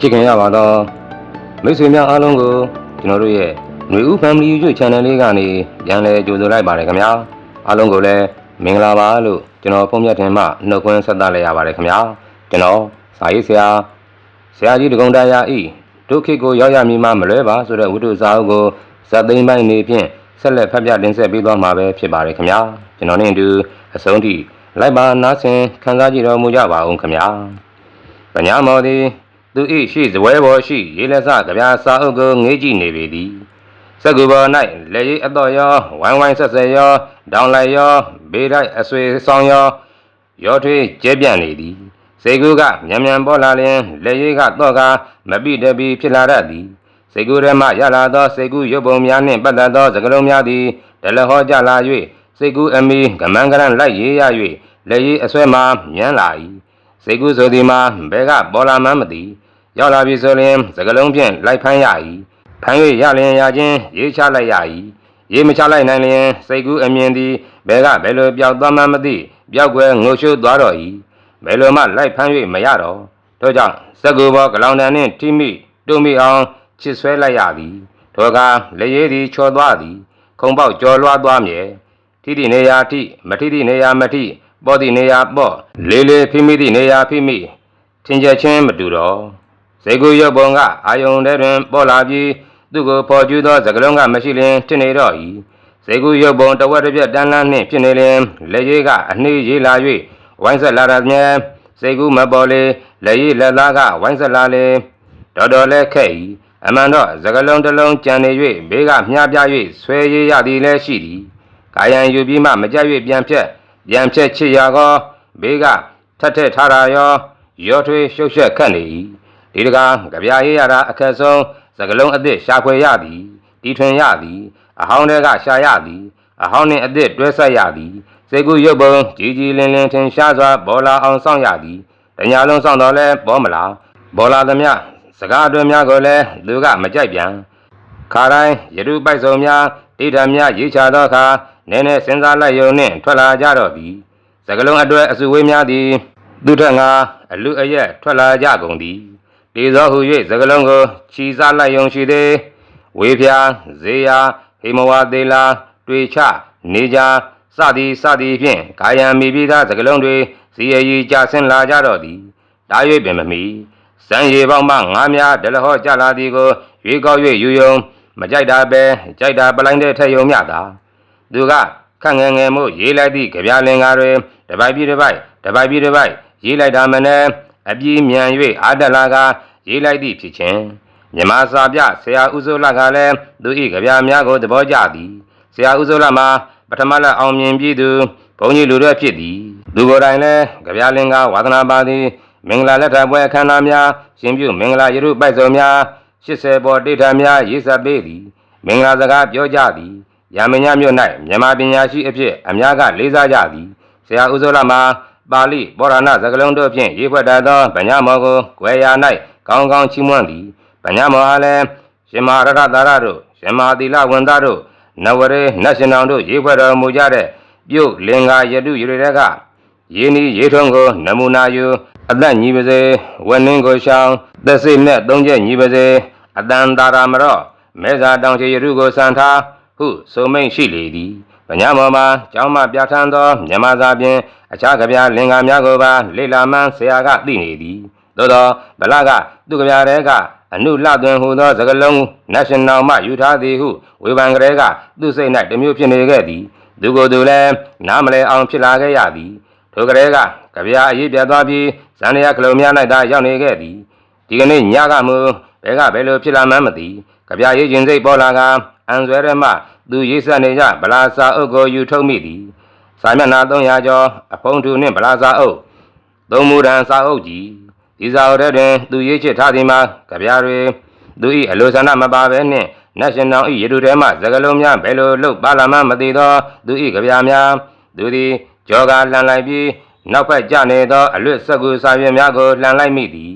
ချစ်ခင်ရပါတော့မိတ်ဆွေများအားလုံးကိုကျွန်တော်တို့ရဲ့ຫນွေဦး Family YouTube Channel လေးကနေပြန်လည်ကြိုဆိုလိုက်ပါတယ်ခင်ဗျာအားလုံးကိုလည်းမင်္ဂလာပါလို့ကျွန်တော်ဖုန်းမြတ်ထင်မှနှုတ်ခွန်းဆက်သလိုက်ရပါတယ်ခင်ဗျာကျွန်တော်စာရေးဆရာဆရာကြီးတကုံတရားဤဒုက္ခကိုရောက်ရမည်မှမလွဲပါဆိုတဲ့ဝိတုစာအုပ်ကိုဇတ်သိမ်းပိုင်းနေဖြင့်ဆက်လက်ဖတ်ပြတင်ဆက်ပေးသွားမှာပဲဖြစ်ပါတယ်ခင်ဗျာကျွန်တော်နဲ့အတူအဆုံးထိလိုက်ပါနားဆင်ခံစားကြည့်တော်မူကြပါအောင်ခင်ဗျာ။ပညာမောသည် သူ၏ရှိဇပွဲပေါ်ရှိ ရေလက်စကြပြာစာအုပ်ကိုငေးကြည့်နေပေသည်။စက္ကူပေါ်၌လက်ရည်အတော်ရောဝိုင်းဝိုင်းဆက်ဆက်ရောဒေါင်လိုက်ရောဘေးတိုက်အဆွေဆောင်ရောရောထွေးကျဲပြန့်နေသည်။စေကူကမြန်မြန်ပေါ်လာလျင်လက်ရည်ကတော့ကမပိတပီဖြစ်လာတတ်သည်။စေကူထဲမှရလာသောစေကူရုပ်ပုံများနှင့်ပတ်သက်သောစကားလုံးများသည်ဒလဟောကြလာ၍စေကူအမီကမန်းကရန်လိုက်ရေးရ၍လက်ရည်အဆွဲမှမြန်းလာ၏။စိတ်ကူးဆိုသည်မှာဘဲကပေါ်လာမှန်းမသိ ရောက်လာပြီဆိုရင်စကလုံးဖြင့်လိုက်ဖမ်းရ၏ဖမ်း၍ရလျင်ရခြင်းရေးချလိုက်ရ၏ရေးမချလိုက်နိုင်လျင်စိတ်ကူးအမြင်သည်ဘဲကဘယ်လိုပျောက်သွားမှန်းမသိပျောက်ကွယ်ငိုရှိုးသွားတော့၏ဘယ်လိုမှလိုက်ဖမ်း၍မရတော့ထို့ကြောင့်စက်ကူပေါ်ကလောင်တန်နှင့်ထိမိတုံမိအောင်ချစ်ဆွဲလိုက်ရသည်ထိုအခါလက်ရည်သည်ချော်သွားသည် ခုံပေါက်ကြော်လွှားသွားမြဲထိတိနေရာထိမထိတိနေရာမထိပောတိနေရာပော့လေးလေးဖိမိတိနေရာဖိမိထင်ကြချင်းမတူတော့ စေကူရုပ်ပုံကအာယုန်ထဲတွင်ပေါ်လာပြီးသူကိုဖော်ကျူးသောစကလုံးကမရှိလျင်ဖြစ်နေတော့၏စေကူရုပ်ပုံတဝက်တစ်ပြက်တန်းလန်းနှင့်ဖြစ်နေလျင်လက်ရည်ကအနှေးရေးလာ၍ဝိုင်းဆက်လာရမြဲစေကူမပေါ်လေလက်ရည်လက်သားကဝိုင်းဆက်လာလေတော်တော်လဲခက်၏အမှန်တော့စကလုံးတစ်လုံးကြံနေ၍ဘေးကမြားပြ၍ဆွဲရည်ရသည်လည်းရှိသည်ကာယံယူပြီးမှမကြက်၍ပြန်ဖြက်ပြန်ဖြက်ချစ်ရာကောဘေးကထက်ထက်ထားတာရောရောထွေးရှုပ်ရှက်ခတ်နေ၏ ဒီတကားကြပြာရေးရတာအခက်ဆုံးစကလုံးအသစ်ရှာဖွေရသည်တီထွင်ရသည်အဟောင်းတွေကရှာရသည်အဟောင်းနှင့်အသစ်တွဲဆက်ရသည်စေကူရုပ်ပုံကြီးကြီးလင်းလင်းထင်ရှားစွာပေါ်လာအောင်စောင့်ရသည်တညာလုံးစောင့်တော့လဲပေါ်မလားပေါ်လာသမျှစကားအတွင်းများကိုလည်းလူကမကြိုက်ပြန်ခါတိုင်းယရုပိုက်စုံများဒိဋ္ဌာများရေးချသောအခါနည်းနည်းစဉ်းစားလိုက်ယုံနှင့်ထွက်လာကြတော့သည်စကလုံးအတွက်အစုဝေးများသည်သူထက်ငါအလူအရက်ထွက်လာကြကုန်သည် တေသောဟု၍စကလုံးကိုခြီစားလိုက်ယုံရှိသေးဝေဖျားဇေယာဟိမဝသေးလာတွေချနေကြစသည်စသည်ဖြင့်ကာယံမိပြီးသားစကလုံးတွေစီရည်ကြဆင်းလာကြတော့သည်တား၍ပင်မမီစံရီပေါင်းမှငါးများဒလဟောကြလာသည်ကိုရွေးကောက်၍ယူယုံမကြိုက်တာပဲကြိုက်တာပလိုင်းတဲ့ထက်ယုံမြတာသူကခန့်ငယ်ငယ်မှုရေးလိုက်သည့်ကြပြလင်္ကာတွေတပိုက်ပြီးတပိုက်တပိုက်ပြီးတပိုက်ရေးလိုက်တာမနဲ့ အပြည့်မြန်၍အာဒလာကရေးလိုက်သည့်ဖြစ်ခြင်းမြမစာပြဆရာဥစိုးလကလည်းသူ၏ကြပြများကိုသဘောကျသည်ဆရာဥစိုးလမှာပထမလက်အောင်မြင်ပြီးသူဘုန်းကြီးလူတို့ဖြစ်သည်သူကိုယ်တိုင်လည်းကြပြလင်္ကာဝါသနာပါသည်မင်္ဂလာလက်ထပ်ပွဲအခမ်းအနားများရှင်ပြုမင်္ဂလာယရုပိုက်စုံများ80ပေါ်တိဋ္ဌာများရေးဆက်ပေးသည်မင်္ဂလာစကားပြောကြသည်ရာမညမြို့၌မြန်မာပညာရှိအဖြစ်အများကလေးစားကြသည်ဆရာဦးစိုးလမှာ ပါဠိပောရဏစကားလုံးတို့ဖြင့်ရေးဖွက်တတ်သောဗညာမောကိုကွယ်ရာ၌ကောင်းကောင်းချီးမွမ်းသည်ဗညာမောအားလည်းရှင်မရတသာရတို့ရှင်မသီလဝန်သားတို့နဝရေနတ်ရှင်တော်တို့ရေးဖွက်တော်မူကြတဲ့ပြုတ်လင်္ကာယတုယူရတဲ့ကရေနီရေထုံးကိုနမူနာယူအသက်ညီပါစေဝက်နှင်းကိုရှောင်းသက်စိတ်နဲ့သုံးချက်ညီပါစေအတန်တာရာမတော့မဲစာတောင်ချေရတုကိုစံထားဟုဆိုမိန်ရှိလေသည် ဗညာမောမှာကျောင်းမှပြဋ္ဌာန်းသောမြမစာပြင်အခြားကြပြလင်္ကာများကိုပါလေလာမန်းဆရာကသိနေသည်သို့သောဗလကသူကြပြတဲကအနုလှသွင်ဟူသောစကလုံး national မှယူထားသည်ဟုဝေဖန်ကြဲကသူစိတ်၌တစ်မျိုးဖြစ်နေခဲ့သည်သူကိုယ်သူလည်းနားမလဲအောင်ဖြစ်လာခဲ့ရသည်ထိုကလေးကကြပြာအရေးပြတ်သွားပြီးဇန်နရကလုံများ၌သာရောက်နေခဲ့သည်ဒီကနေ့ညကမူဘဲကဘယ်လိုဖြစ်လာမှန်းမသိကြပြာရေးခြင်းစိတ်ပေါ်လာကအန်ဆွဲရမှ သူရေးဆက်နေကြဗလာစာအုပ်ကိုယူထုတ်မိသည်စာမျက်နှာ300ကျော်အဖုံးထူနှင့်ဗလာစာအုပ်သုံးမူရန်စာအုပ်ကြီးဒီစာအုပ်ထဲတွင် သူရေးချစ်ထားသည်မှာကြပြာတွေသူ၏အလိုဆန္ဒမပါဘဲနှင့်နတ်ရှင်တော်၏ရေတူထဲမှစကလုံးများဘယ်လိုလုပ်ပါလာမှမသိသောသူ၏ကြပြာများသူသည်ကြောကလှန်လိုက်ပြီးနောက်ဖက်ကျနေသောအလွတ်ဆက်ကူစာရွက်များကိုလှန်လိုက်မိသည်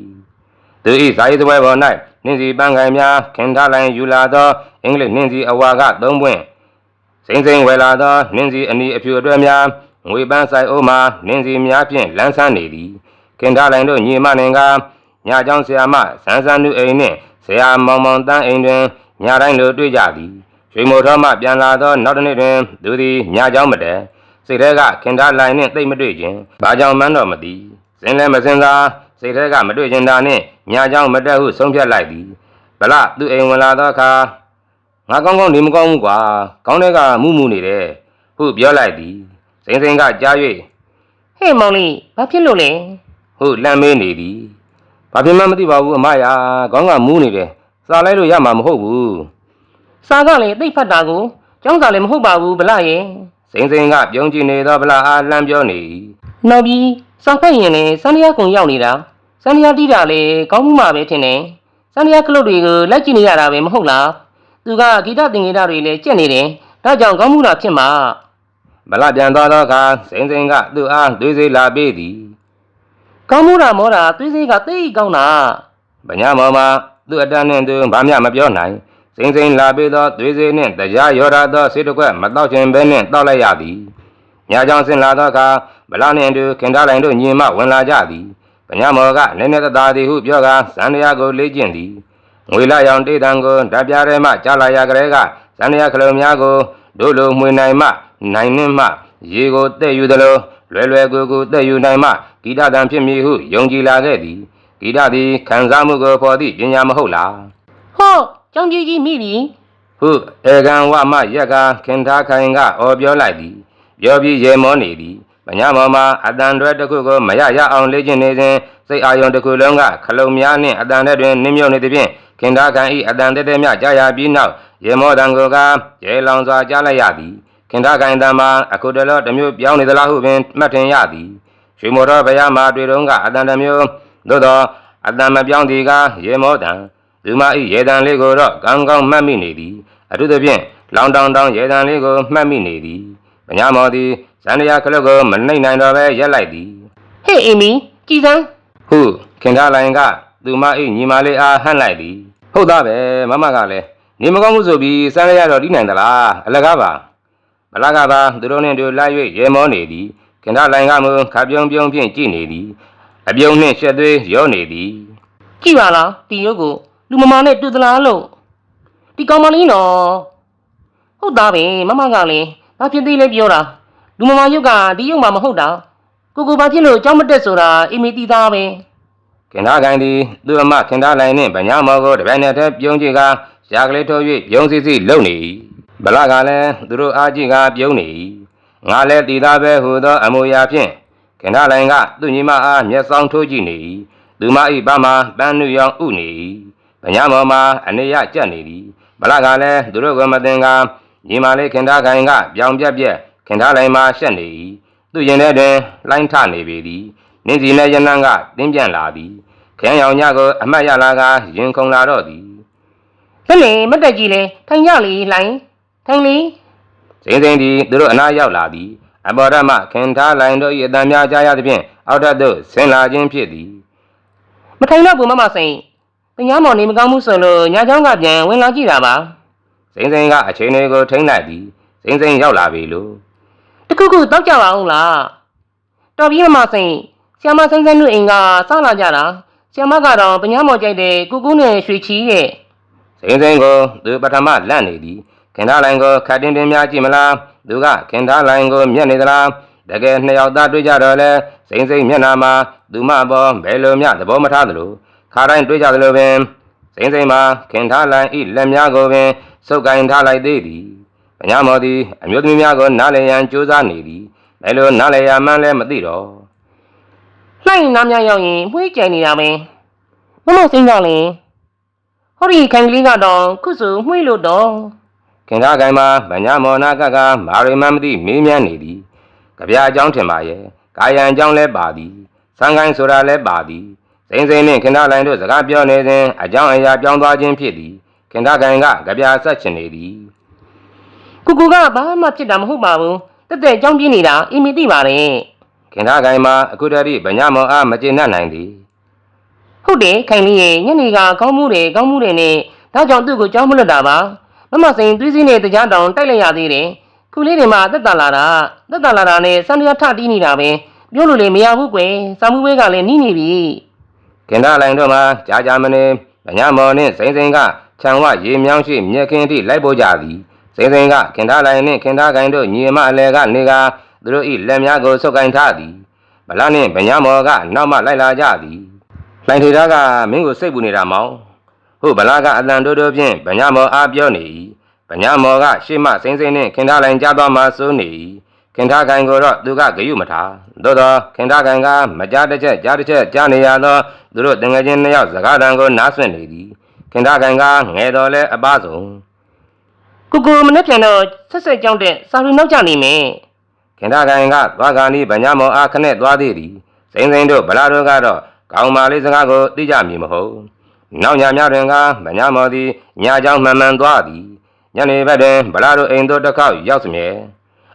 သူ၏ဇာယသပွဲပေါ်၌နှင်းစီပန်းခိုင်များခင်ထားလိုက်ယူလာသော အင်္ဂလိပ်နှင်းစီအဝါကသုံးပွင့်စိမ့်စိမ့်ဝယ်လာသောနှင်းစီအနီအဖြူအတွက်များငွေပန်းဆိုင်အိုးမှနှင်းစီများဖြင့်လန်းဆန်းနေသည်ခင်ထားလိုက်တို့ညီမနှင်က ညเจ้าဆရာမစန်းစန်းနုအိမ်နှင့်ဆရာမောင်မောင်တန်းအိမ်တွင်ညတိုင်းလိုတွေ့ကြသည်ရွှေမိုတော်မှပြန်လာသောနောက်တစ်နေ့တွင်သူသည်ညเจ้าမတည်းစိတ်ထဲကခင်သားလိုင်နှင့်တိတ်မတွေ့ခြင်းဘာကြောင့်မှန်းတော့မသိစင်လည်းမစင်သာစိတ်ထဲကမတွေ့ခြင်းသာနှင့်ညเจ้าမတက်ဟုဆုံးဖြတ်လိုက်သည်ဗလသူ့အိမ်ဝင်လာသောအခါ ငါကောင်းကောင်းနေမကောင်းဘူးကွာကောင်းတဲ့ကမှုမှုနေတယ်ဟုပြောလိုက်သည်စိန်စိန်ကကြား၍ဟဲ့မောင်လေးဘာဖြစ်လို့လဲဟုလှမ်းမေးနေသည်ဘာဖြစ်မှမသိပါဘူးအမရာခေါင်းကမူးနေတယ်စားလိုက်လို့ရမှာမဟုတ်ဘူးစာကလည်းသိပ်ဖတ်တာကိုကျောင်းစာလည်းမဟုတ်ပါဘူးဗလာရဲ့စိန်စိန်ကပြုံးကြည့်နေသောဗလာအားလှမ်းပြောနေ၏နောက်ပြီးစာဖတ်ရင်လည်းစန္ဒယာကုံရောက်နေတာစန္ဒယာတီးတာလည်းကောင်းမှုမှပဲထင်တယ်စန္ဒယာကလုတ်တွေကိုလိုက်ကြည့်နေရတာပဲမဟုတ်လား သူကဂီတသင်္ကေတတွေလည်းကြက်နေတယ်ဒါကြောင့်ကောင်းမှုတာဖြစ်မှာဗလာပြန်သွားသောအခါစိန်စိန်ကသူ့အားသွေးစေးလာပေးသည်ကောင်းမှုတာမောတာသွေးစေးကသိပ်ကောင်းတာဗညာမောမှာသူ့အတန်းနှင့်သူဘာမျှမပြောနိုင်စိန်စိန်လာပေးသောသွေးစေးနှင့်တရားရောရသောစေတကွက်မတော့ခြင်းပဲနှင့်တောက်လိုက်ရသည်ညာကြောင့်ဆင်လာသောအခါဗလာနှင့်အတူခင်ထားလိုင်တို့ညီမဝင်လာကြသည်ဗညာမောကနည်းနည်းသာသည်ဟုပြောကာဇန်တရားကိုလေ့ကျင့်သည် ငွေလာရောင်တေးတံကိုဓာပြရဲမှကြာလာရကလေးကဇန်နရခလုံးများကိုတို့လိုမှွေနိုင်မှနိုင်နှင့်မှရေကိုတဲ့ယူသလိုလွယ်လွယ်ကူကူတဲ့ယူနိုင်မှဂီတတံဖြစ်မည်ဟုယုံကြည်လာခဲ့သည်ဂီတသည်ခံစားမှုကိုဖော်သည့်ပညာမဟုတ်လားဟောကျောင်းကြီးကြီးမိပြီဟုဧကံဝမရက်ကခင်ထားခိုင်ကအော်ပြောလိုက်သည်ပြောပြီးရေမောနေသည်မညာမောမှာအတန်တွဲတစ်ခုကိုမရရအောင်လေ့ကျင့်နေစဉ် စိတ်အာယုံတစ်ခုလုံးကခလုံးများနှင့်အတန်ထဲတွင်နင်းမြုပ်နေသည်ဖြင့်ခင်ထားခိုင်ဤအတန်တဲတဲများကြာရပြီးနောက်ရေမောတန်ကိုကရေလောင်စွာကြားလိုက်ရသည်ခင်ထားခိုင်တန်မှာအခုတလောတစ်မျိုးပြောင်းနေသလားဟုပင်မှတ်ထင်ရသည်ရွှေမောတော်ဘုရားမှာတွေ့တော့ကအတန်တစ်မျိုးသို့သောအတန်မပြောင်းသည်ကရေမောတန်လူမဤရေတံလေးကိုတော့ကောင်းကောင်းမှတ်မိနေသည်အထူးသဖြင့်လောင်တောင်တောင်ရေတံလေးကိုမှတ်မိနေသည်ပညာမောသည်ဇန်နရာခလုတ်ကိုမနှိမ့်နိုင်တော့ပဲရက်လိုက်သည်ဟဲ့အီမီကြည်စမ်း ဟုခင်ကားလိုင်ကသူမဤညီမလေးအားဟန့်လိုက်သည်ဟုတ်သားပဲမမကလည်းနေမကောင်းမှုဆိုပြီးစမ်းရရတော့ဒီနိုင်သလားအလကားပါမလာကပါသူတို့နှင့်တို့လိုက်၍ရေမောနေသည်ခင်ကားလိုင်ကမူခပြုံးပြုံးဖြင့်ကြည်နေသည်အပြုံးနှင့်ရှက်သွေးရောနေသည်ကြည်ပါလားဒီရုပ်ကိုလူမမာနဲ့တူသလားလို့ဒီကောင်မလေးနော်ဟုတ်သားပဲမမကလည်းဘာဖြစ်သေးလဲပြောတာလူမမာရုပ်ကဒီရုပ်မှမဟုတ်တာ ကိုကိုဘာဖြစ်လို့ကြောင်းမတက်ဆိုတာအီမီတီသားပဲခင်သားကိုင်းသည်သူ့အမခင်သားလိုင်နှင့်ဗညာမောကိုတပြိုင်နက်တည်းပြုံးကြည့်ကရှာကလေးထိုး၍ပြုံးစီစီလုံနေ၏ဗလကလည်းသူတို့အားကြည့်ကပြုံးနေ၏ငါလည်းတည်သားပဲဟူသော အမူအရာဖြင့်ခင်သားလိုင်ကသူ့ညီမအားမျက်စောင်းထိုးကြည့်နေ၏သူမ၏ဘာမှပန်းနုရောင်ဥနေ၏ဗညာမောမှာအနေရကြက်နေသည်ဗလကလည်းသူတို့ကမတင်ကညီမလေးခင်သားကိုင်းကပြောင်ပြက်ပြက်ခင်သားလိုင်မှာရှက်နေ၏ သူရင်ထဲတွင်လိုင်းထနေပေသည်နင်းစီနဲ့ရနန်းကတင်းပြန့်လာသည်ခရမ်းရောင်ညကိုအမတ်ရလာကရင်ခုန်လာတော့သည်လက်လေမတက်ကြီးလေထိုင်ရောက်လေလိုင်းထိုင်လေစင်းစင်းဒီသူတို့အနာရောက်လာသည်အဘော်ရမခင်ထားလိုင်းတို့၏အတံများကြားရသဖြင့်အောက်ထပ်သို့ဆင်းလာခြင်းဖြစ်သည်မထိုင်တော့ဘူးမမဆိုင်ပညာမော်နေမကောင်းမှုဆိုလို့ညာချောင်းကပြန်ဝင်လာကြည့်တာပါစိမ့်စိမ့်ကအချိန်လေးကိုထိန်းလိုက်သည်စိမ့်စိမ့်ရောက်လာပြီလို့ တခုခုတောက်ကြပါအောင်လားတော်ပြီမမစိန်ဆီယမစိန်စိန်တို့အိမ်ကစောင့်လာကြတာဆီယမကတော့ပညာမောင်ကြိုက်တယ်ကူကူနဲ့ရွှေချီရဲ့စိမ့်စိမ့်ကိုသူပထမလန့်နေသည်ခင်ထားလိုင်ကိုခတ်တင်းတင်းများကြည့်မလားသူကခင်ထားလိုင်ကိုမျက်နေသလားတကယ်နှစ်ယောက်သားတွေ့ကြတော့လဲစိမ့်စိမ့်မျက်နာမှာသူမပေါ်ဘယ်လိုမျှသဘောမထားသလိုခါတိုင်းတွေ့ကြသလိုပင်စိမ့်စိမ့်မှာခင်ထားလိုင်ဤလက်များကိုပင်စုပ်ကင်ထားလိုက်သေးသည်။ ဘညာမော်သည်အမျိုးသမီးများကိုနားလည်ရန်ကြိုးစားနေသည်။ဘယ်လိုနားလည်ရမှန်းလည်းမသိတော့လှိုင်းနားများရောက်ရင်မှွေးကြိုင်နေတာပဲမမစိန်ကလည်းဟောဒီခိုင်ကလေးကတော့ခုဆိုမှွေးလို့တော့ခင်ထားကိုင်မှာဘညာမော်နာကကမာရီမန်မသိမေးမြန်းနေသည်။ကြပြအကြောင်းထင်ပါရဲ့။ကာယံအကြောင်းလည်းပါသည်။ဆန်းကိုင်းဆိုတာလည်းပါသည်။စိမ့်စိမ့်နှင့်ခင်ထားလိုင်တို့စကားပြောနေစဉ်အကြောင်းအရာပြောင်းသွားခြင်းဖြစ်သည်။ခင်ထားကိုင်ကကြပြဆက်ချင်နေသည်။ ကူကူကဘာမှဖြစ်တာမဟုတ်ပါဘူးတက်တက်ကြောင်းပြင်းနေတာအီမီသိပါတယ်ခင်ထားကိုင်မှာအခုတည်းကဗညာမော်အားမကျေနပ်နိုင်သည်ဟုတ်တယ်ခိုင်လေးရဲ့ညနေကကောင်းမှုတယ်ကောင်းမှုတယ်နဲ့ဒါကြောင့်သူ့ကိုကြောင်းမလွတ်တာပါမမစိန်သွေးစည်းနဲ့တရားတောင်တိုက်လိုက်ရသေးတယ်ခုလေးတွေမှာတက်တာလာတာတက်တာလာတာနဲ့စံတရားထတီးနေတာပဲပြောလို့လေမရဘူးကွယ်စာမှုဝဲကလည်းနီးနေပြီခခင်ထားလိုင်တို့မှာကြာကြာမနေဗညာမော်နှင့်စိမ့်စိမ့်ကခြံဝရေမြောင်းရှိမြက်ခင်းထိလိုက်ပို့ကြသည် စိမ့်စိမ့်ကခင်ထားလိုင်နှင့်ခင်ထားကိုင်တို့ညီအမအလဲကနေကသူတို့၏လက်များကိုဆုပ်ကိုင်ထားသည်ဗလာနှင့်ဗညာမော်ကနောက်မှလိုက်လာကြသည်လှိုင်ထေသားကမင်းကိုစိတ်ပူနေတာမောင်ဟုတ်ဗလာကအတန်တိုးတိုးဖြင့်ဗညာမော်အားပြောနေ၏ဗညာမော်ကရှေ့မှစိမ့်စိမ့်နှင့်ခင်ထားလိုင်ကြားသွားမှစိုးနေ၏ခင်ထားကိုင်ကိုတော့သူကဂယုမထားသို့သောခင်ထားကိုင်ကမကြားတစ်ချက်ကြားတစ်ချက်ကြားနေရသောသူတို့တငယ်ချင်းနှစ်ယောက်စကားတန်ကိုနားဆွင့်နေသည်ခင်ထားကိုင်ကငယ်တော်လဲအပဆုံး ကိုကိုမနေ့ပြန်တော့ဆက်ဆက်ကြောင်းတဲ့စာရီနောက်ကျနေမယ် ခင်ဗျာကန်ကသွားကာနီဗညာမောအားခနဲ့သွားသေးသည်စိမ့်စိမ့်တို့ဗလာတို့ကတော့ကောင်းပါလေးစကားကိုသိကြမည်မဟုတ်နောက်ညများတွင်ကဗညာမောသည်ညเจ้าမှန်မှန်သွားသည်ညနေဘက်တွင်ဗလာတို့အိမ်တို့တစ်ခေါက်ရောက်စမြဲ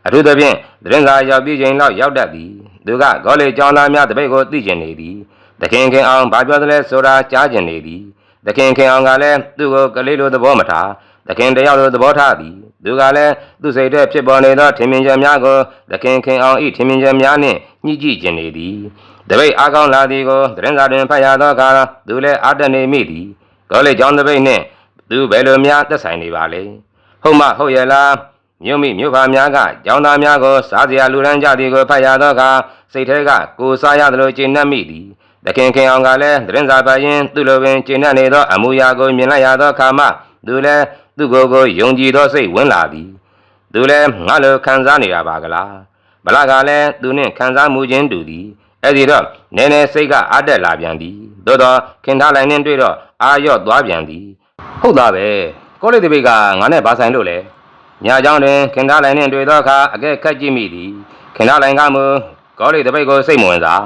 အထူးသဖြင့်သတင်းစာရောက်ပြီးချိန်လောက်ရောက်တတ်သည်သူကဂေါ်လေကျောင်းသားများတပိတ်ကိုသိကျင်နေသည်တခင်ခင်အောင်ဘာပြောသလဲဆိုတာကြားကျင်နေသည်တခင်ခင်အောင်ကလည်းသူ့ကိုကလေးလိုသဘောမထား တခင်တယောက်လိုသဘောထားသည်သူကလည်းသူ့စိတ်ထဲဖြစ်ပေါ်နေသောထင်မြင်ချက်များကိုတခင်ခင်အောင်ဤထင်မြင်ချက်များနှင့်ညှိကြည့်ကျင်နေသည်တပိတ်အားကောင်းလာသည်ကိုသတင်းစာတွင်ဖတ်ရသောအခါသူလည်းအားတက်နေမိသည်ဂေါ်လေကျောင်းတပိတ်နှင့်သူဘယ်လိုများသက်ဆိုင်နေပါလဲဟုတ်မဟုတ်ရဲ့လားမြို့မိမြို့ဖာများကကျောင်းသားများကိုစားစရာလူရန်ကြသည်ကိုဖတ်ရသောအခါစိတ်ထဲကကိုစားရသလိုကျေနပ်မိသည်တခင်ခင်အောင်ကလည်းသတင်းစာပါရင်သူ့လိုပင်ကျေနပ်နေသောအမှုရာကိုမြင်လိုက်ရသောအခါမှသူလည်း သူ့ကိုယ်ကိုယုံကြည်သောစိတ်ဝင်လာသည်သူလည်းငါလိုခံစားနေရပါကလားဗလာကလည်းသူနှင့်ခံစားမှုချင်းတူသည်အဲ့ဒီတော့နည်းနည်းစိတ်ကအားတက်လာပြန်သည်သို့တော့ခင်ထားလိုက်နှင့်တွေ့တော့အာရော့သွားပြန်သည်ဟုတ်သားပဲကောလိပ်တပိတ်ကငါနဲ့ဘာဆိုင်လို့လဲညာကြောင့်တွင်ခင်သားလိုင်နှင့်တွေ့သောအခါအကဲခတ်ကြည့်မိသည်ခင်သားလိုင်ကမူကောလိတပိတ်ကိုစိတ်မဝင်စား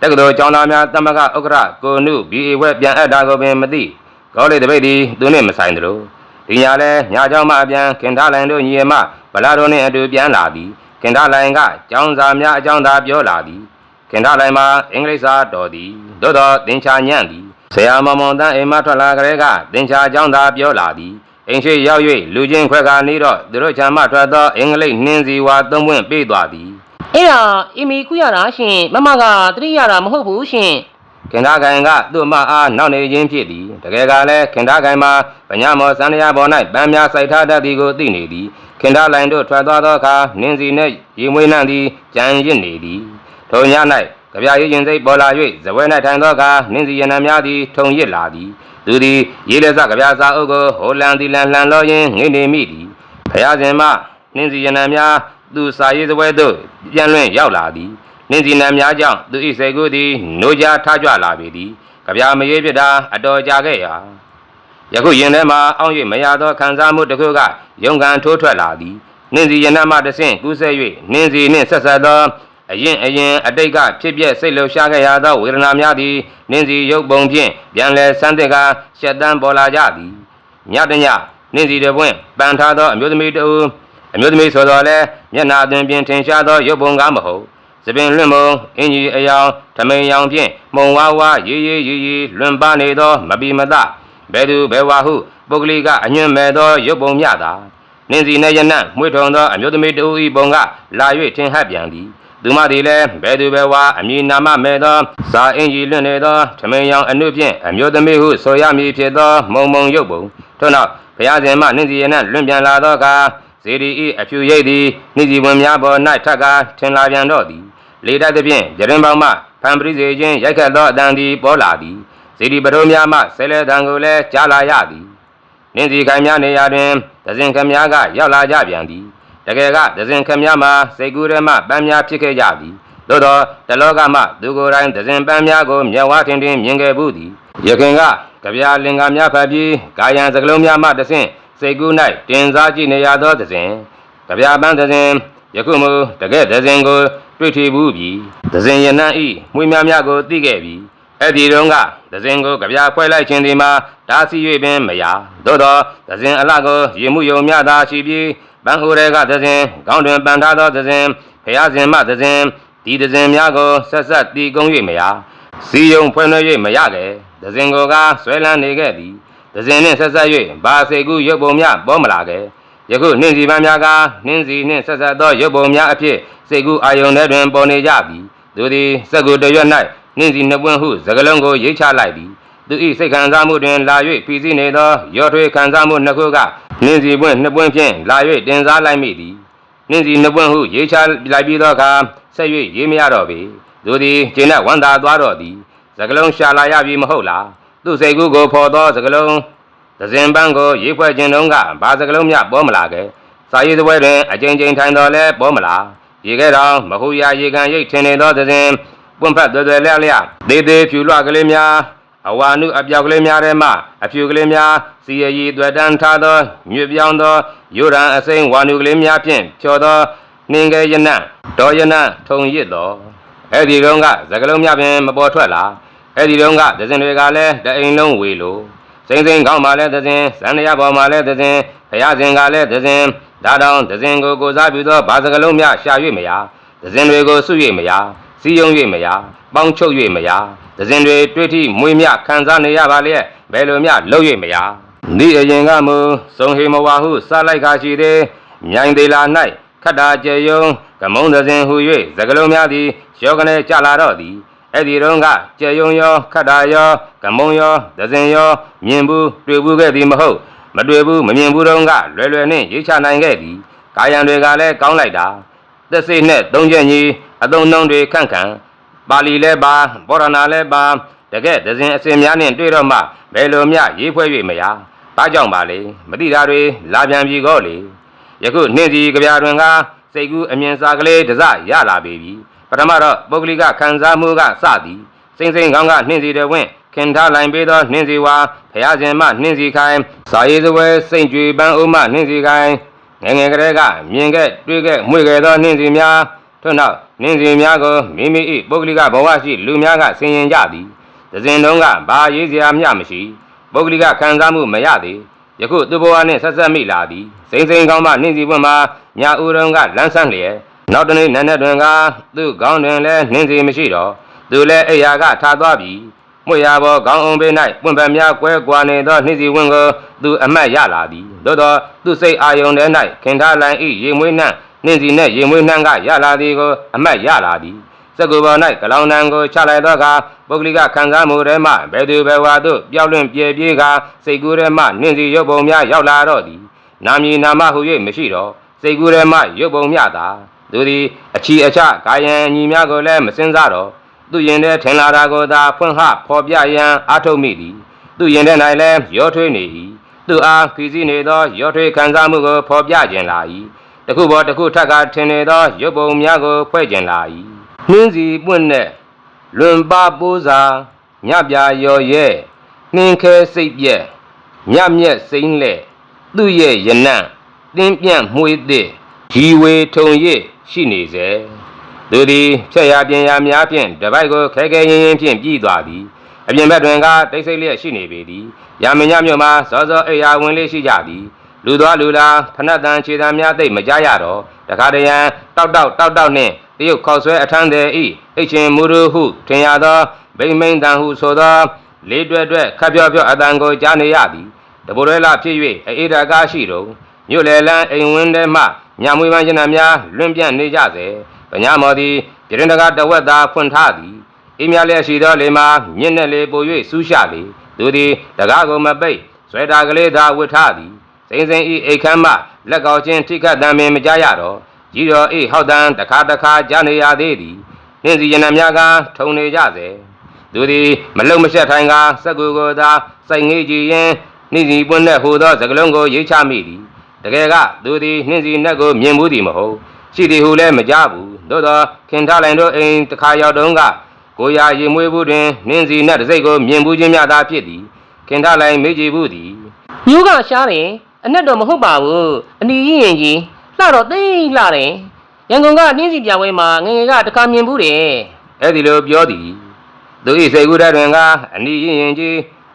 တက္ကသိုလ်ကျောင်းသားများတမကဥက္ကရကိုနုဘီအေဝဲပြန်အပ်တာကိုပင်မသိကောလိတပိတ်သည်သူနှင့်မဆိုင်သလို ဒီညာလဲညာကြောင့်မှအပြန်ခင်သားလိုင်တို့ညီအမဗလာတို့နှင့်အတူပြန်လာသည်ခင်သားလိုင်ကကျောင်းစာများအကြောင်းသာပြောလာသည်ခင်သားလိုင်မှာအင်္ဂလိပ်စာတော်သည်သို့သောသင်္ချာညံ့သည်ဆရာမောင်မောင်တန်းအိမ်မထွက်လာကြတဲ့ကသင်္ချာအကြောင်းသာပြောလာသည်အိမ်ရှိရောက်၍လူချင်းခွဲကနေတော့သူတို့ချမ်းမထွက်သောအင်္ဂလိပ်နှင်းစီဝါသုံးပွင့်ပေးသွားသည်အဲ့ဒါအီမီကူရတာရှင်မမကတတိရတာမဟုတ်ဘူးရှင် ခင်သားကိုင်ကသူ့မအားနောက်နေခြင်းဖြစ်သည်တကယ်ကလည်းခင်သားကိုင်မှာဗညာမောစန္ဒရာပေါ်၌ပန်းများစိုက်ထားတတ်သည်ကိုသိနေသည်ခင်သားလိုင်တို့ထွက်သွားသောအခါနှင်းစီနှင့်ရေမွေးနှံ့သည်ကြံရစ်နေသည်ထိုည၌ကြပြရည်ရင်စိတ်ပေါ်လာ၍ဇပွဲ၌ထိုင်သောအခါနှင်းစီရနံများသည်ထုံရစ်လာသည်သူသည်ရေလက်စကြပြစာအုပ်ကိုဟိုလန်သည်လန်လှန်လောရင်းငိမ့်နေမိသည်ဖယားစဉ်မှနှင်းစီရနံများသူစာရေးဇပွဲသို့ပြန်လွင့်ရောက်လာသည် နှင်းစီနံများကြောင့်သူ၏စေကုသည်နိုးကြားထကြွလာပေသည်။ကြပြာမရေးဖြစ်တာအတော်ကြာခဲ့ရာယခုရင်ထဲမှာအောင်း၍မရသောခံစားမှုတစ်ခုကယုံကန်ထိုးထွက်လာသည်။နှင်းစီရနံမှတဆင့်ကူးဆက်၍နှင်းစီနှင့်ဆက်ဆက်သောအရင်အရင်အတိတ်ကဖြစ်ပျက်စိတ်လှုပ်ရှားခဲ့ရသောဝေဒနာများသည်နှင်းစီရုပ်ပုံဖြင့်ပြန်လည်ဆန်းသစ်ကရှက်တန်းပေါ်လာကြသည်။ညတညနှင်းစီတပွင့်ပန်ထားသောအမျိုးသမီးတဦးအမျိုးသမီးဆိုတော်လဲမျက်နာတွင်ပြင်ထင်ရှားသောရုပ်ပုံကားမဟုတ် သပင်လွင့်မုံအင်ကြီးအယောင်ထမိန်ရောင်ဖြင့်မှုံဝါးဝါရေးရေးရေးရေးလွန်ပါနေသောမပီမသဘယ်သူဘယ်ဝါဟုပုဂ္ဂလိကအညွန့်မဲ့သောရုပ်ပုံမြတာနင်းစီနဲ့ရနံ့မှွေထုံသောအမျိုးသမီးတူဤပုံကလာ၍ထင်ဟပ်ပြန်သည်သူမသည်လည်းဘယ်သူဘယ်ဝါအမည်နာမမဲ့သောဇာအင်ကြီးလွင့်နေသောထမိန်ရောင်အနုဖြင့်အမျိုးသမီးဟုဆိုရမည်ဖြစ်သောမုံမုံရုပ်ပုံထို့နောက်ဘုရားရှင်မှနင်းစီရနံ့လွင့်ပြန်လာသောအခါ ဇေဒီဤအဖြူရိပ်သည်နှိစီဝင်များပေါ်၌ထပ်ကားထင်လာပြန်တော့သည်လေတတ်သဖြင့်ကြရင်ပေါင်းမှဖန်ပရိစေခြင်းရိုက်ခတ်သောအတန်သည်ပေါ်လာသည်ဇေဒီပရိုများမှဆဲလဲတံကိုလည်းကြားလာရသည်နင်းစီခိုင်များနေရာတွင်ဒဇင်ခမများကရောက်လာကြပြန်သည်တကယ်ကဒဇင်ခမများမှာစိတ်ကူးထဲမှပန်းများဖြစ်ခဲ့ကြသည်သို့သောတလောကမှသူကိုယ်တိုင်ဒဇင်ပန်းများကိုမျက်ဝါးထင်ထင်မြင်ခဲ့ဘူးသည်ယခင်ကကြပြာလင်္ကာများဖတ်ပြီးကာယံစကလုံးများမှတဆင့် စိတ်ကူး၌တင်စားကြည့်နေရသောဒဇင်ကြပြာပန်းဒဇင်ယခုမူတကယ်ဒဇင်ကို တွေ့ထီဘူးပြီဒဇင်ရနန်းဤမွေများများကိုသိခဲ့ပြီအဲ့ဒီတုန်းကဒဇင်ကိုကြပြာဖွဲလိုက်ခြင်းဒီမှာဓာစီ၍ပင်မရသို့တော့ဒဇင်အလှကိုရေမှုယုံများသာရှိပြီးပန်းဟိုရဲကဒဇင်ခေါင်းတွင်ပန်ထားသောဒဇင်ဖျားစဉ်မှဒဇင်ဒီဒဇင်များကိုဆက်ဆက်တီကုံး၍မရစီယုံဖွင့်လွှဲ၍မရခဲ့ဒဇင်ကိုကဆွဲလန်းနေခဲ့သည် ဒဇင်နှင့်ဆက်ဆက်၍ဘာစေကူရုပ်ပုံများပေါ်မလာခဲ့ယခုနှင်းစီပန်းများကနှင်းစီနှင့်ဆက်ဆက်သောရုပ်ပုံများအဖြစ်စိတ်ကူးအာယုန်ထဲတွင်ပေါ်နေကြပြီသူသည်စက်ကူတရွက်၌နှင်းစီနှစ်ပွင့်ဟုစကလုံးကိုရိတ်ချလိုက်သည်သူ၏စိတ်ခံစားမှုတွင်လာ၍ဖီစီနေသောရောထွေးခံစားမှုနှစ်ခုကနှင်းစီပွင့်နှစ်ပွင့်ဖြင့်လာ၍တင်စားလိုက်မိသည်နှင်းစီနှစ်ပွင့်ဟုရိတ်ချလိုက်ပြီးသောအခါဆက်၍ရေးမရတော့ပေသူသည်ကျင်းနဲ့ဝန်သာသွားတော့သည်စကလုံးရှာလာရပြီမဟုတ်လား သူစိတ်ကူးကိုဖော်သောစကလုံးသဇင်ပန်းကိုရေးဖွဲ့ခြင်းတုန်းကဘာစကလုံးမျပေါ်မလာခဲ့စာရေးစပွဲတွင်အကြိမ်ကြိမ်ထိုင်တော်လဲပေါ်မလားရေခဲတော်မဟုရာရေကန်ရိတ်ထင်နေသောသဇင်ပွန့်ဖတ်သွယ်သွယ်လျလျသေးသေးဖြူလွကလေးများအဝါနုအပြောက်ကလေးများထဲမှအဖြူကလေးများစီရည်တွေ့တန်းထားသောညွတ်ပြောင်းသောရိုးရန်အစိမ်းဝါနုကလေးများဖြင့်ဖြော်သောနှင်းကဲရနံ့ဒေါ်ရနံ့ထုံရစ်သောအဲ့ဒီတုန်းကစကလုံးများပင်မပေါ်ထွက်လာ အဲ့ဒီတုန်းကဒဇင်တွေကလည်းတအိမ်လုံးဝေလိုစိမ့်စိမ့်ကောင်းမှလည်းဒဇင်ဇန်ရပေါ်မှလည်းဒဇင်ဖရာဇင်ကလည်းဒဇင်ဒါတောင်ဒဇင်ကိုကိုစားပြုသောဘာစကလုံးများရှာ၍မရဒဇင်တွေကိုစု၍မရစီယုံ၍မရပေါင်းချုပ်၍မရဒဇင်တွေတွေ့ထိမွေးမြခံစားနေရပါလျက်ဘယ်လိုမျှလုပ်၍မရဒီအရင်ကမူစုံဟေမဝါဟုစလိုက်ခါရှိသေးမြိုင်သေးလာ၌ခတ်တာကျေယုံကမုံဒဇင်ဟု၍စကလုံးများသည်ရောကနေကြလာတော့သည် အဲ့ဒီတော့ကကျေယုံရောခတ်တာရောကမုံရောဒဇင်ရောမြင်ဘူးတွေ့ဘူးခဲ့သည်မဟုတ်မတွေ့ဘူးမမြင်ဘူးတော့ကလွယ်လွယ်နဲ့ရိတ်ချနိုင်ခဲ့သည်ကာယံတွေကလည်းကောင်းလိုက်တာသက်စိတ်နဲ့သုံးချက်ညီအသုံးနှုံးတွေခန့်ခန့်ပါဠိလည်းပါဘောရဏလည်းပါတကယ်ဒဇင်အစင်များနဲ့တွေ့တော့မှဘယ်လိုမျှရေးဖွဲ့၍မရဘာကြောင့်ပါလေမတိတာတွေလာပြန်ပြီကောလေယခုနှင်းစီကြပြတွင်ကစိတ်ကူးအမြင်စာကလေးတစရလာပေ ပြီပထမတော့ပုဂ္ဂလိကခံစားမှုကစသည်စိမ့်စိမ့်ကောင်းကနှင်းစီတဲ့ဝင့်ခင်ထားလိုက်ပေးသောနှင်းစီဝါဖရာရှင်မနှင်းစီခိုင်စာရေးစပွဲစိတ်ကြွေပန်းဥမနှင်းစီခိုင်ငယ်ငယ်ကလေးကမြင်ခဲ့တွေ့ခဲ့မွေခဲ့သောနှင်းစီများထို့နောက်နှင်းစီများကိုမိမိ၏ပုဂ္ဂလိကဘဝရှိလူများကဆင်ရင်ကြသည်ဒဇင်တုံးကဘာရေးစရာမျှမရှိပုဂ္ဂလိကခံစားမှုမရသေးယခုသူ့ဘဝနှင့်ဆက်ဆက်မိလာသည်စိမ့်စိမ့်ကောင်းမှနှင်းစီပွင့်မှာညာဦးတုံးကလန်းဆန်းလျက် နောက်တနေ့နန်းနဲ့တွင်ကသူ့ကောင်းတွင်လည်းနှင်းစီမရှိတော့သူလည်းအိယာကထားသွားပြီမွေရဘောကောင်းအောင်ပေး၌ပွင့်ပံများကွဲကွာနေသောနှင်းစီဝင်းကိုသူအမတ်ရလာသည်သို့သောသူစိတ်အာယုန်ထဲ၌ခင်ထားလိုင်ဤရေမွေးနှံ့နှင်းစီနှင့်ရေမွေးနှံ့ကရလာသည်ကိုအမတ်ရလာသည်စကုဘော၌ကလောင်နံကိုချလိုက်သောအခါပုဂ္ဂလိကခံစားမှုထဲမှဘယ်သူဘယ်ဝါသို့ပြောင်းလွင့်ပြေပြေးကစိတ်ကူးထဲမှနှင်းစီရုပ်ပုံများရောက်လာတော့သည်နာမည်နာမဟု၍မရှိတော့စိတ်ကူးထဲမှရုပ်ပုံမျှသာ သူသည်အချီအချကာယံအညီများကိုလည်းမစင်စားတော့သူရင်ထဲထင်လာတာကိုသာဖွင့်ဟဖော်ပြရန်အားထုတ်မိသည်သူရင်ထဲ၌လည်းရောထွေးနေ၏သူအားခီးစည်းနေသောရောထွေးခံစားမှုကိုဖော်ပြခြင်းလာ၏တခုပေါ်တခုထပ်ကထင်နေသောရုပ်ပုံများကိုဖွဲ့ခြင်းလာ၏နှင်းစီပွင့်တဲ့လွန်ပါပိုးစာညပြရော်ရဲ့နှင်းခဲစိတ်ပြက်ညမျက်စိမ့်လက်သူ့ရဲ့ယနံ့တင်းပြန့်မှွေးသ ည့်ဒီဝေထုံရစ်ရှိနေစေသူသည်ဖြက်ရပြင်ရများဖြင့်တပိုက်ကိုခဲခဲရင်းရင်းဖြင့်ပြည်သွားသည်အပြင်ဘက်တွင်ကတိတ်ဆိတ်လျက်ရှိနေပေသည်ရာမညမြို့မှာစောစောအိယာဝင်လေးရှိကြသည်လူသွားလူလာဖနက်တန်ခြေတံများသိပ်မကြရတော့တခါတရံတောက်တောက်တောက်တောက်နှင့်တရုတ်ခေါက်ဆွဲအထမ်းသည်ဤအိတ်ချင်းမူရဟုထင်ရသောဗိမ့်မိန်တန်ဟုဆိုသောလေးတွဲတွဲခပ်ပြော့ပြော့အတန်ကိုကြားနေရသည်တပိုရဲလာဖြစ်၍အေးဒါကားရှိတော့မြို့လေလန်းအိမ်ဝင်းထဲမှ ညမွေးပန်းကျင်နာများလွင့်ပြန့်နေကြစေပညာမော်သည်ပြရင်တကာတဝက်သာဖွင့်ထားသည်အေးမြလျက်ရှိသောလေမှာမြင့်နဲ့လေပို၍စူးရှလေသူသည်တကားကိုမပိတ်ဆွဲတာကလေးသာဝတ်ထားသည်စိမ့်စိမ့်ဤအိတ်ခမ်းမှလက်ကောက်ချင်းထိခတ်တမ်းပင်မကြရတော့ကြီးတော်အေးဟောက်တန်တခါတခါကြားနေရသေးသည်နှင်းစီရဏများကထုံနေကြစေသူသည်မလုံမရှက်ထိုင်ကစက်ကူကိုသာစိုက်ငေးကြည့်ရင်နှင်းစီပွင့်တဲ့ဟူသောစကလုံးကိုရိတ်ချမိသည် တကယ်ကသူသည်နှင်းစီနက်ကိုမြင်မှုသည်မဟုတ်ရှိသည်ဟုလည်းမကြားဘူးသို့သောခင်ထားလိုင်တို့အိမ်တစ်ခါရောက်တုန်းကကိုရာရင်မွေးဘူးတွင်နှင်းစီနက်တစ်စိတ်ကိုမြင်ဘူးခြင်းများသာဖြစ်သည်ခင်ထားလိုင်မေးကြည့်ဘူးသည်မျိုးကရှားတယ်အနက်တော့မဟုတ်ပါဘူးအနီကြီးရင်ကြီးလှတော့သိမ့်လှတယ်ရန်ကုန်ကနှင်းစီပြပွဲမှာငယ်ငယ်ကတခါမြင်ဘူးတယ်အဲ့ဒီလိုပြောသည်သူ၏စိတ်ကူးဓာတ်တွင်ကအနီရင်ရင်ကြီး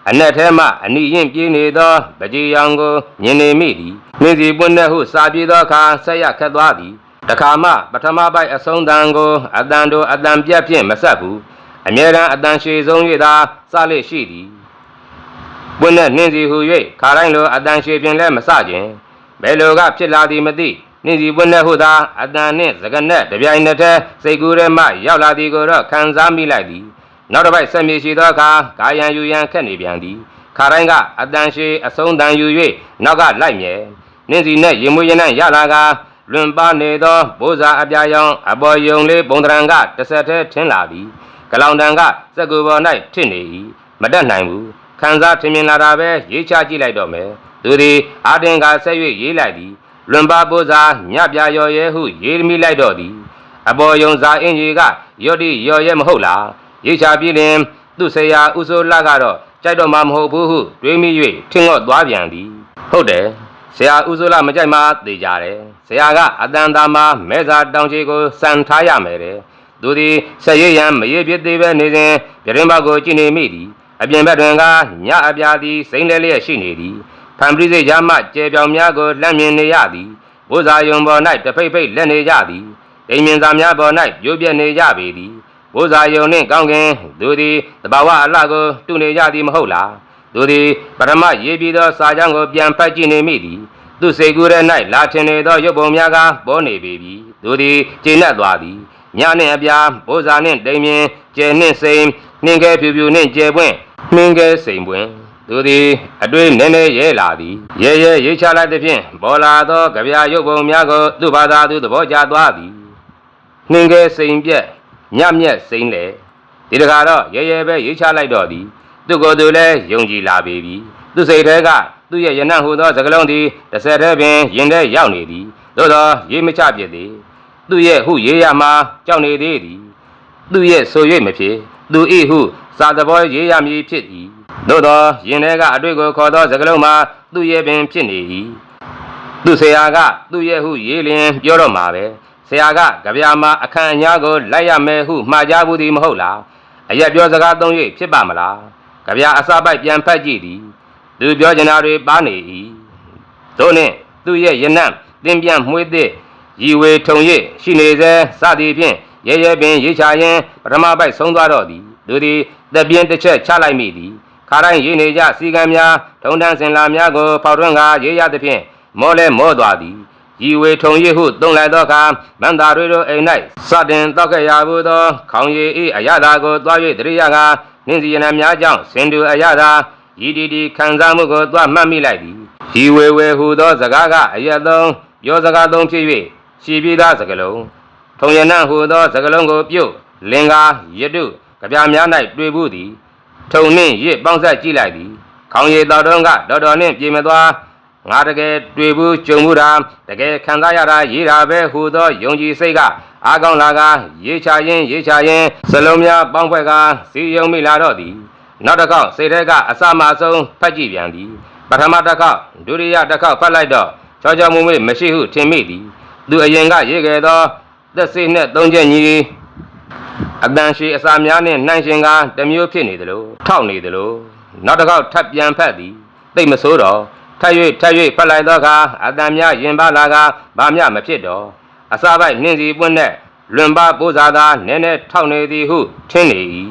အနက်ထဲမှအနီရင်ပြေးနေသောပကြီးရောင်ကိုမြင်နေမိသည်နှင်းစီပွင့်တဲ့ဟုစာပြေးသောအခါဆက်ရခက်သွားသည်တခါမှပထမပိုက်အဆုံးတန်ကိုအတန်တို့အတန်ပြတ်ဖြင့်မဆက်ဘူးအမြဲတမ်းအတန်ရှည်ဆုံး၍သာစလိရှိသည်ပွင့်တဲ့နှင်းစီဟု၍ခါတိုင်းလိုအတန်ရှည်ဖြင့်လည်းမစခြင်းဘယ်လိုကဖြစ်လာသည်မသိနှင်းစီပွင့်တဲ့ဟုသာအတန်နှင့်စကနက်တပြိုင်နက်တည်းစိတ်ကူးထဲမှရောက်လာသည်ကိုတော့ခံစားမိလိုက်သည် နောက်တစ်ပိုက်ဆက်မြေရှိသောအခါကာယံယူရန်ခက်နေပြန်သည်ခါတိုင်းကအတန်ရှိအဆုံးတန်ယူ၍နောက်ကလိုက်မြဲနင်းစီနှင့်ရင်မွေးရနံ့ရလာကလွန်ပါနေသောဘိုးစာအပြာရောင်အပေါ်ယုံလေးပုံတရံကတစ်ဆက်တည်းထင်းလာသည်ကလောင်တန်ကစက်ကူပေါ်၌ထစ်နေ၏မတက်နိုင်ဘူးခံစားထင်မြင်လာတာပဲရေးချကြည့်လိုက်တော့မယ်သူသည်အာတင်ကဆက်၍ရေးလိုက်သည်လွန်ပါဘိုးစာညပြရော်ရဲဟုရေးမိလိုက်တော့သည်အပေါ်ယုံစာအင်ကြီးကယော့တိယော်ရဲမဟုတ်လား ရိတ်ချပြင်းလင်သူ့ဆရာဥဆိုးလကတော့ကြိုက်တော့မှမဟုတ်ဘူးဟုတွေးမိ၍ထင်တော့သွားပြန်သည်ဟုတ်တယ်ဆရာဥဆိုးလမကြိုက်မှသိကြတယ်ဆရာကအတန်တာမှာမဲစာတောင်ချေကိုစံထားရမယ်တဲ့သူသည်ဆက်ရရန်မရပြစ်သေးပဲနေစဉ်ပြရင်ဘက်ကိုကြည့်နေမိသည်အပြင်ဘက်တွင်ကညအပြာသည်စိမ့်လဲလျက်ရှိနေသည်ဖန်ပရိစိတ်ရမှကျေပြောင်များကိုလှမ်းမြင်နေရသည်ဘုဇာယုံပေါ်၌တဖိတ်ဖိတ်လက်နေကြသည်တိမ်မြင်စာများပေါ်၌ပြိုးပြက်နေကြပေသည် ဘိုးစာယုံနှင့်ကောင်းကင်သူသည်တဘာဝအလှကိုတူနေကြသည်မဟုတ်လားသူသည်ပရမရေးပြီးသောစာကြောင်းကိုပြန်ဖတ်ကြည့်နေမိသည်သူစိတ်ကူးထဲ၌လာထင်နေသောရုပ်ပုံများကပေါ်နေပေပြီသူသည်ကျေနပ်သွားသည်ညနှင့်အပြာဘိုးစာနှင့်တိမ်မြင်ကျဲနှင့်စိမ်နှင်းကဲဖြူဖြူနှင့်ကျဲပွင့်နှင်းကဲစိမ်ပွင့်သူသည်အတွေ့နည်းနည်းရဲလာသည်ရဲရဲရိတ်ချလိုက်သဖြင့်ပေါ်လာသောကြပြရုပ်ပုံများကိုသူ့ဘာသာသူသဘောကျသွားသည်နှင်းကဲစိန်ပြက် ညမျက်စိန်လေဒီတခါတော့ရဲရဲပဲရေးချလိုက်တော့သည်သူကိုယ်သူလည်းယုံကြည်လာပေပြီသူစိတ်ထဲကသူ့ရဲ့ယနံ့ဟူသောစကလုံးသည်တစ်ဆက်တည်းပင်ရင်ထဲရောက်နေသည်သို့သောရေးမချပြစ်သည်သူ့ရဲ့ဟုရေးရမှာကြောက်နေသေးသည်သူ့ရဲ့ဆို၍မဖြစ်သူဤဟုစာသဘောရေးရမည်ဖြစ်သည်သို့သောရင်ထဲကအတွေ့ကိုခေါ်သောစကလုံးမှာသူ့ရဲ့ပင်ဖြစ်နေ၏သူဆရာကသူ့ရဲ့ဟုရေးလျင်ပြောတော့မှာပဲ ဆရာကကြပြာမှာအခန့်အညားကိုလိုက်ရမယ်ဟုမှားကြဘူးသည်မဟုတ်လားအရက်ပြောစကားသုံး၍ဖြစ်ပါမလားကြပြာအစပိုက်ပြန်ဖတ်ကြည့်သည်သူပြောချင်တာတွေပါနေ၏သို့နှင့်သူ့ရဲ့ယနံ့တင်းပြန့်မှွေးသည့်ရီဝေထုံ၍ရှိနေစေစသည်ဖြင့်ရဲရဲပင်ရေးချရင်ပထမပိုက်ဆုံးသွားတော့သည်သူသည်သက်ပြင်းတစ်ချက်ချလိုက်မိသည်ခါတိုင်းရေးနေကြစီကံများထုံတန်းစင်လာများကိုပေါထွန်းကားရေးရသဖြင့်မောလဲမောသွားသည် ဤဝေထုံရဟုသုံးလိုက်သောအခါမန္တာတွေတို့အိမ်၌စတင်တောက်ခဲ့ရဘူးသောခေါင်ရည်ဤအရသာကိုတွား၍တရိယကနှင်းစီရဏများကြောင့်စင်တူအရသာဤတီတီခံစားမှုကိုတွားမှတ်မိလိုက်သည်ဤဝေဝေဟုသောစကားကအရသုံးပြောစကားသုံးဖြစ်၍ရှည်ပြီးသားစကလုံးထုံရဏဟုသောစကလုံးကိုပြုတ်လင်္ကာရတုကြပြများ၌တွေ့ဘူးသည်ထုံနှင့်ရစ်ပေါင်းဆက်ကြည့်လိုက်သည်ခေါင်ရည်တော်တုံးကတော်တော်နှင့်ပြေမသွား ငါတကယ်တွေ့ဘူးကြုံဘူးတာတကယ်ခံစားရတာရေးတာပဲဟူသောယုံကြည်စိတ်ကအားကောင်းလာကရေးချရင်ရေးချရင်စလုံးများပေါင်းဖွဲ့ကစီယုံမိလာတော့သည်နောက်တစ်ခေါက်စိတ်ထဲကအစမအဆုံးဖတ်ကြည့်ပြန်သည်ပထမတစ်ခေါက်ဒုတိယတစ်ခေါက်ဖတ်လိုက်တော့ချောချောမွေ့မွေ့မရှိဟုထင်မိသည်သူအရင်ကရေးခဲ့သောသက်စိတ်နဲ့သုံးချက်ညီအတန်ရှိအစာများနှင့်နှိုင်းရှင်ကတစ်မျိုးဖြစ်နေသလိုထောက်နေသလိုနောက်တစ်ခေါက်ထပ်ပြန်ဖက်သည်သိပ်မဆိုးတော့ ထပ်၍ထပ်၍ဖက်လိုက်သောအခါအတန်များရင်ပါလာကဘာမျှမဖြစ်တော့အစာပိုက်နှင်းစီပွင့်နဲ့လွန်ပါပိုးစားသာနည်းနည်းထောက်နေသည်ဟုထင်နေ၏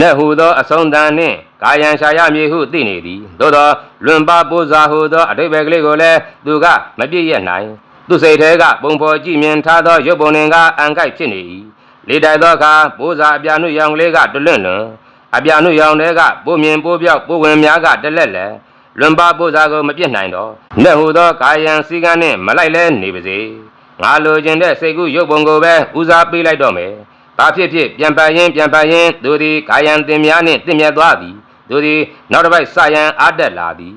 နက်ဟုသောအဆုံးတန်နှင့်ကာယံရှာရမည်ဟုသိနေသည်သို့သောလွန်ပါပိုးစားဟုသောအတိတ်ပဲကလေးကိုလည်းသူကမပြည့်ရနိုင်သူစိတ်ထဲကပုံဖော်ကြည့်မြင်ထားသောရုပ်ပုံတွင်ကအံကိုက်ဖြစ်နေ၏လေတိုက်သောအခါဘိုးစာအပြာနုရောင်ကလေးကတလွန့်လွန်အပြာနုရောင်တွေကပိုးမြင်ပိုးပြောက်ပိုးဝင်များကတလက်လက် လွန်ပါဘိုးစာကိုမပြစ်နိုင်တော့လက်ဟုသောကာယံစည်းကမ်းနှင့်မလိုက်လဲနေပါစေငါလိုချင်တဲ့စိတ်ကူးရုပ်ပုံကိုပဲဦးစားပေးလိုက်တော့မယ်ဘာဖြစ်ဖြစ်ပြန်ပတ်ရင်ပြန်ပတ်ရင်သူသည်ကာယံတင်များနှင့်တင့်မြတ်သွားသည်သူသည်နောက်တစ်ပိုက်စယံအားတက်လာသည်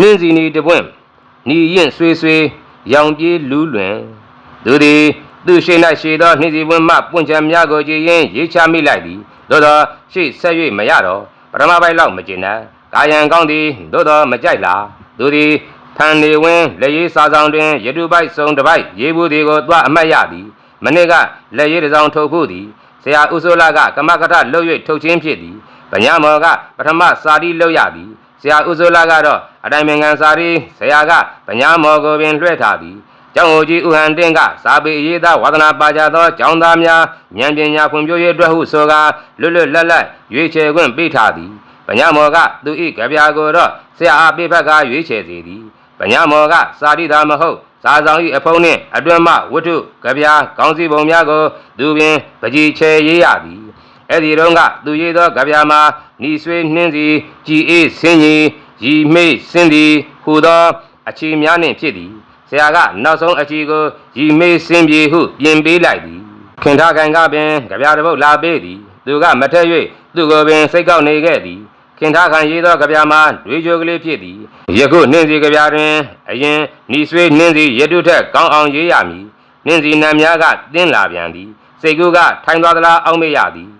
နှင်းစီနီတပွင့်နီရင်ဆွေဆွေရောင်ပြေးလူးလွင်သူသည်သူရှိ၌ရှိသောနှင်းစီပွင့်မှပွင့်ချံများကိုကြည်ရင်ရေးချမိလိုက်သည်သို့သောရှေ့ဆက်၍မရတော့ပထမပိုက်လောက်မကျင်တဲ့ ကာယံကောင်းသည်သို့သောမကြိုက်လားသူသည်ဖန်နေဝင်းလက်ရေးစာဆောင်တွင်ရတုပိုက်စုံတစ်ပိုက်ရေးဘူးသည်ကိုသွားအမှတ်ရသည်မနစ်ကလက်ရေးတစ်စောင်ထုတ်ဖို့သည်ဆရာဥဆိုလာကကမကထလှုပ်၍ထုတ်ခြင်းဖြစ်သည်ပညာမောကပထမစာရီလှုပ်ရသည်ဆရာဥဇိုလာကတော့အတိုင်းမင်္ဂန်စာရီဆရာကပညာမောကိုပင်လွှဲထားသည်ကျောင်းဟိုကြီးဥဟန်တင်းကစာပေအရေးသားဝါသနာပါကြသောကျောင်းသားများဉာဏ်ပညာဖွံ့ဖြိုးရေးအတွက်ဟုဆိုကာလွတ်လွတ်လပ်လပ်ရွေးချယ်ခွင့်ပေးထားသည် ပညာမောကသူ၏ကြပြာကိုတော့ဆရာအားပေးဖက်ကရွေးချယ်စေသည်ပညာမောကစာရိသာမဟုတ်စာဆောင်၏အဖုံးနှင့်အတွင်းမှဝတ္ထုကြပြာခေါင်းစည်းပုံများကိုသူပင်ပကြီးချယ်ရေးရသည်အဲ့ဒီတော့ကသူရေးသောကြပြာမှာနီဆွေးနှင်းစီကြည်အေးစင်းကြီးရီမိတ်စင်းသည်ဟူသောအခြေများနှင့်ဖြစ်သည်ဆရာကနောက်ဆုံးအခြေကိုရီမိတ်စင်းပြေဟုပြင်ပေးလိုက်သည်ခင်ထားကန်ကပင်ကြပြာတစ်ပုတ်လာပေးသည်သူကမထက်၍သူကိုပင်စိတ်ကောက်နေခဲ့သည် ခင်ထားခံရေးသောကြပြာမှာတွေးကြိုကလေးဖြစ်သည်ယခုနှင်းစီကြပြာတွင်အရင်နီဆွေးနှင်းစီရတုထက်ကောင်းအောင်ရေးရမည်နှင်းစီနံများကတင်းလာပြန်သည်စိတ်ကူးကထိုင်သွားသလားအောက်မေ့ရသည်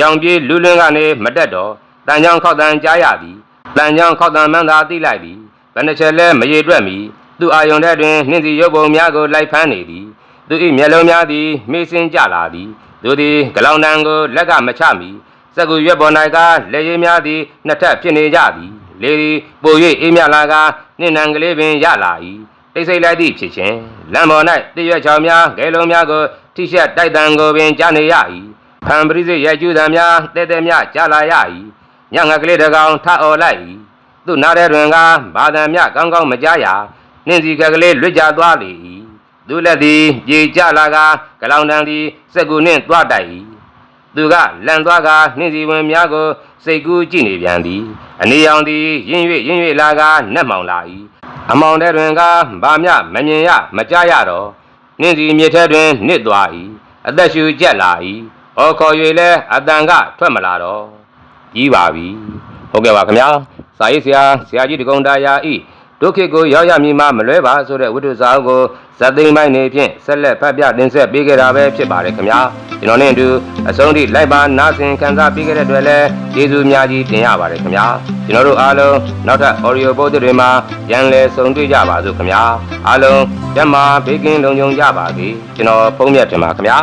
ရောင်ပြေးလူးလွင်းကနေမတက်တော့တန်ချောင်းခောက်တန်ကြားရသည်တန်ချောင်းခောက်တန်မှန်းသာသိလိုက်သည်ဘယ်နှချက်လဲမရေတွက်မီသူအာယုန်တဲ့တွင်နှင်းစီရုပ်ပုံများကိုလိုက်ဖမ်းနေသည်သူ၏မျက်လုံးများသည်မေးစင်းကြလာသည်သူသည်ဂလောင်တန်ကိုလက်ကမချမီ စက်ကူရွက်ပေါ်၌ကလက်ရည်များသည်နှစ်ထပ်ဖြစ်နေကြသည်လေသည်ပို၍အေးမြလာကနှင့်နံကလေးပင်ရလာ၏တိတ်ဆိတ်လိုက်သည့်ဖြစ်ခြင်းလမ်းပေါ်၌တရွက်ချောင်များဂဲလုံးများကိုထိရှက်တိုက်တန်ကိုပင်ကြားနေရ၏ဖန်ပရိစိတ်ရိုက်ကျူးသံများတဲတဲများကြားလာရ၏ညငါကလေးတစ်ကောင်ထအော်လိုက်၏သူ့နားထဲတွင်ကဘာသံများကောင်းကောင်းမကြားရနှင်းစီကကလေးလွတ်ကြသွားလေ၏သူလက်သည်ပြေကြလာကဂလောင်တန်သည်စက်ကူနှင့်သွားတိုက်၏ သူကလန်သွားကနှင်းစီဝင်များကိုစိတ်ကူးကြည့်နေပြန်သည်အနေရောင်သည်ရင်း၍ရင်း၍လာကနက်မောင်လာ၏အမောင်တဲ့တွင်ကဘာမျှမမြင်ရမကြားရတော့နှင်းစီမြစ်ထဲတွင်နစ်သွား၏အသက်ရှူကျက်လာ၏ဟောခေါ်၍လဲအတန်ကထွက်မလာတော့ကြီးပါပြီဟုတ်ကဲ့ပါခင်ဗျာစာရေးဆရာဆရာကြီးတကုံတာယာဤ ဒုက္ခကိုရောက်ရမည်မှမလွဲပါဆိုတဲ့ဝိတ္ထုစာအုပ်ကိုဇတ်သိမ်းပိုင်းနေဖြင့်ဆက်လက်ဖတ်ပြတင်ဆက်ပေးခဲ့တာပဲဖြစ်ပါတယ်ခင်ဗျာကျွန်တော်နဲ့အတူအဆုံးထိလိုက်ပါနားဆင်ခံစားပေးခဲ့တဲ့အတွက်လည်းကျေးဇူးအများကြီးတင်ရပါတယ်ခင်ဗျာကျွန်တော်တို့အားလုံးနောက်ထပ် audio ပို့တွေမှာပြန်လည်ဆုံတွေ့ကြပါစို့ခင်ဗျာအားလုံးကျန်းမာဘေးကင်းလုံခြုံကြပါစေကျွန်တော်ဖုံးမြတ်တင်ပါခင်ဗျာ